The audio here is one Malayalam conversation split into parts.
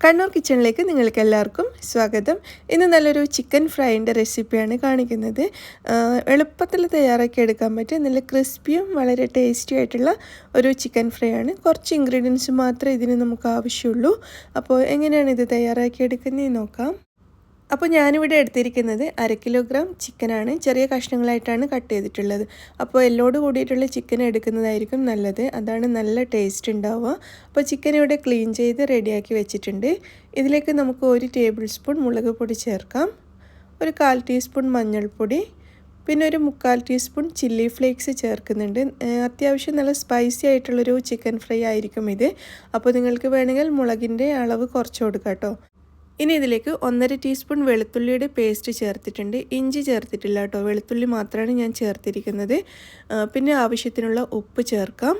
കണ്ണൂർ കിച്ചണിലേക്ക് നിങ്ങൾക്ക് എല്ലാവർക്കും സ്വാഗതം. ഇന്ന് നല്ലൊരു ചിക്കൻ ഫ്രൈന്റെ റെസിപ്പിയാണ് കാണിക്കുന്നത്. എളുപ്പത്തിൽ തയ്യാറാക്കി എടുക്കാൻ പറ്റിയ നല്ല ക്രിസ്പിയും വളരെ ടേസ്റ്റി ആയിട്ടുള്ള ഒരു ചിക്കൻ ഫ്രൈ ആണ് കുറച്ച് ഇൻഗ്രീഡിയൻസ് മാത്രമേ ഇതിന് നമുക്ക് ആവശ്യമുള്ളൂ. അപ്പോൾ എങ്ങനെയാണ് ഇത് തയ്യാറാക്കി എടുക്കുന്നത് നോക്കാം. അപ്പോൾ ഞാനിവിടെ എടുത്തിരിക്കുന്നത് അര കിലോഗ്രാം ചിക്കനാണ്. ചെറിയ കഷ്ണങ്ങളായിട്ടാണ് കട്ട് ചെയ്തിട്ടുള്ളത്. അപ്പോൾ എല്ലോട് കൂടിയിട്ടുള്ള ചിക്കൻ എടുക്കുന്നതായിരിക്കും നല്ലത്. അതാണ് നല്ല ടേസ്റ്റ് ഉണ്ടാവുക. അപ്പോൾ ചിക്കൻ ഇവിടെ ക്ലീൻ ചെയ്ത് റെഡിയാക്കി വെച്ചിട്ടുണ്ട്. ഇതിലേക്ക് നമുക്ക് ഒരു ടേബിൾ സ്പൂൺ മുളക് പൊടി ചേർക്കാം. ഒരു കാൽ ടീസ്പൂൺ മഞ്ഞൾപ്പൊടി. പിന്നെ ഒരു മുക്കാൽ ടീസ്പൂൺ ചില്ലി ഫ്ലേക്സ് ചേർക്കുന്നുണ്ട്. അത്യാവശ്യം നല്ല സ്പൈസി ആയിട്ടുള്ളൊരു ചിക്കൻ ഫ്രൈ ആയിരിക്കും ഇത്. അപ്പോൾ നിങ്ങൾക്ക് വേണമെങ്കിൽ മുളകിന്റെ അളവ് കുറച്ച് കൊടുക്കാം കേട്ടോ. ഇനി ഇതിലേക്ക് ഒന്നര ടീസ്പൂൺ വെളുത്തുള്ളിയുടെ പേസ്റ്റ് ചേർത്തിട്ടുണ്ട്. ഇഞ്ചി ചേർത്തിട്ടില്ല കേട്ടോ. വെളുത്തുള്ളി മാത്രമാണ് ഞാൻ ചേർത്തിരിക്കുന്നത്. പിന്നെ ആവശ്യത്തിനുള്ള ഉപ്പ് ചേർക്കാം.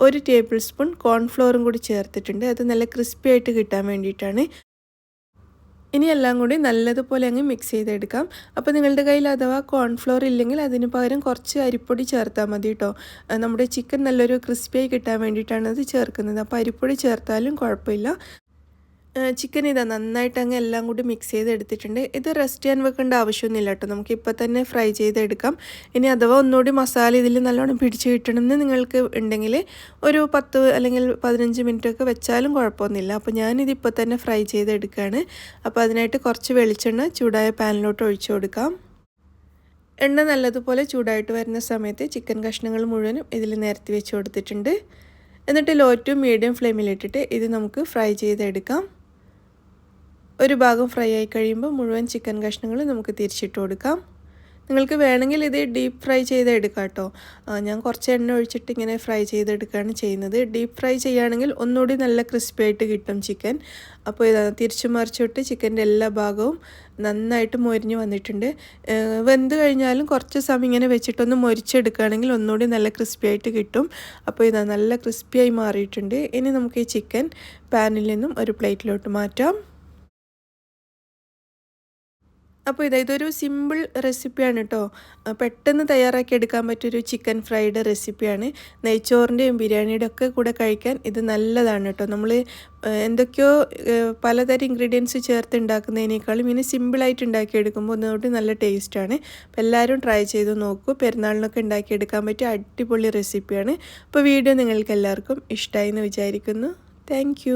ഒരു ടേബിൾ സ്പൂൺ കോൺഫ്ലോറും കൂടി ചേർത്തിട്ടുണ്ട്. അത് നല്ല ക്രിസ്പി ആയിട്ട് കിട്ടാൻ വേണ്ടിയിട്ടാണ്. ഇനി എല്ലാം കൂടി നല്ലതുപോലെ അങ്ങ് മിക്സ് ചെയ്തെടുക്കാം. അപ്പോൾ നിങ്ങളുടെ കയ്യിൽ അഥവാ കോൺഫ്ലോർ ഇല്ലെങ്കിൽ അതിന് പകരം കുറച്ച് അരിപ്പൊടി ചേർത്താൽ മതി കേട്ടോ. നമ്മുടെ ചിക്കൻ നല്ലൊരു ക്രിസ്പിയായി കിട്ടാൻ വേണ്ടിയിട്ടാണ് അത് ചേർക്കുന്നത്. അപ്പോൾ അരിപ്പൊടി ചേർത്താലും കുഴപ്പമില്ല. ചിക്കൻ ഇതാ നന്നായിട്ട് അങ്ങ് എല്ലാം കൂടി മിക്സ് ചെയ്ത് എടുത്തിട്ടുണ്ട് ഇത് റെസ്റ്റ് ചെയ്യാൻ വെക്കേണ്ട ആവശ്യമൊന്നുമില്ല കേട്ടോ. നമുക്ക് ഇപ്പം തന്നെ ഫ്രൈ ചെയ്തെടുക്കാം. ഇനി അഥവാ ഒന്നുകൂടി മസാല ഇതിൽ നല്ലോണം പിടിച്ച് കിട്ടണമെന്ന് നിങ്ങൾക്ക് ഉണ്ടെങ്കിൽ ഒരു പത്ത് അല്ലെങ്കിൽ പതിനഞ്ച് മിനിറ്റ് ഒക്കെ വെച്ചാലും കുഴപ്പമൊന്നുമില്ല. അപ്പോൾ ഞാനിതിപ്പോൾ തന്നെ ഫ്രൈ ചെയ്തെടുക്കുകയാണ്. അപ്പോൾ അതിനായിട്ട് കുറച്ച് വെളിച്ചെണ്ണ ചൂടായ പാനിലോട്ട് ഒഴിച്ചു കൊടുക്കാം. എണ്ണ നല്ലതുപോലെ ചൂടായിട്ട് വരുന്ന സമയത്ത് ചിക്കൻ കഷ്ണങ്ങൾ മുഴുവനും ഇതിൽ നിരത്തി വെച്ച് കൊടുത്തിട്ടുണ്ട്. എന്നിട്ട് ലോ ടു മീഡിയം ഫ്ലെയിമിലിട്ടിട്ട് ഇത് നമുക്ക് ഫ്രൈ ചെയ്തെടുക്കാം. ഒരു ഭാഗം ഫ്രൈ ആയി കഴിയുമ്പോൾ മുഴുവൻ ചിക്കൻ കഷ്ണങ്ങൾ നമുക്ക് തിരിച്ചിട്ട് കൊടുക്കാം. നിങ്ങൾക്ക് വേണമെങ്കിൽ ഇത് ഡീപ്പ് ഫ്രൈ ചെയ്തെടുക്കാം കേട്ടോ. ഞാൻ കുറച്ച് എണ്ണ ഒഴിച്ചിട്ട് ഇങ്ങനെ ഫ്രൈ ചെയ്തെടുക്കുകയാണ് ചെയ്യുന്നത്. ഡീപ്പ് ഫ്രൈ ചെയ്യുകയാണെങ്കിൽ ഒന്നുകൂടി നല്ല ക്രിസ്പി ആയിട്ട് കിട്ടും ചിക്കൻ. അപ്പോൾ ഇത് തിരിച്ചു മറിച്ചിട്ട് ചിക്കന്റെ എല്ലാ ഭാഗവും നന്നായിട്ട് മൊരിഞ്ഞ് വന്നിട്ടുണ്ട്. വെന്ത് കഴിഞ്ഞാലും കുറച്ച് സമയം ഇങ്ങനെ വെച്ചിട്ടൊന്ന് മൊരിച്ചെടുക്കുകയാണെങ്കിൽ ഒന്നുകൂടി നല്ല ക്രിസ്പി ആയിട്ട് കിട്ടും. അപ്പോൾ ഇത് നല്ല ക്രിസ്പിയായി മാറിയിട്ടുണ്ട്. ഇനി നമുക്ക് ഈ ചിക്കൻ പാനിൽ നിന്നും ഒരു പ്ലേറ്റിലോട്ട് മാറ്റാം. അപ്പോൾ ഇതാ ഇതൊരു സിമ്പിൾ റെസിപ്പിയാണ് കേട്ടോ പെട്ടെന്ന് തയ്യാറാക്കി എടുക്കാൻ പറ്റിയൊരു ചിക്കൻ ഫ്രൈഡ് റെസിപ്പിയാണ് നെയ്ച്ചോറിന്റെയും ബിരിയാണിയുടെ ഒക്കെ കൂടെ കഴിക്കാൻ ഇത് നല്ലതാണ് കേട്ടോ നമ്മൾ എന്തൊക്കെയോ പലതരം ഇൻഗ്രീഡിയൻസ് ചേർത്ത് ഉണ്ടാക്കുന്നതിനേക്കാളും ഇനി സിമ്പിളായിട്ട് ഉണ്ടാക്കിയെടുക്കുമ്പോൾ ഒന്നുകൂടി നല്ല ടേസ്റ്റാണ് അപ്പോൾ എല്ലാവരും ട്രൈ ചെയ്ത് നോക്കൂ. പെരുന്നാളിനൊക്കെ ഉണ്ടാക്കിയെടുക്കാൻ പറ്റിയ അടിപൊളി റെസിപ്പിയാണ് അപ്പോൾ വീഡിയോ നിങ്ങൾക്ക് എല്ലാവർക്കും ഇഷ്ടമായി എന്ന് വിചാരിക്കുന്നു. താങ്ക്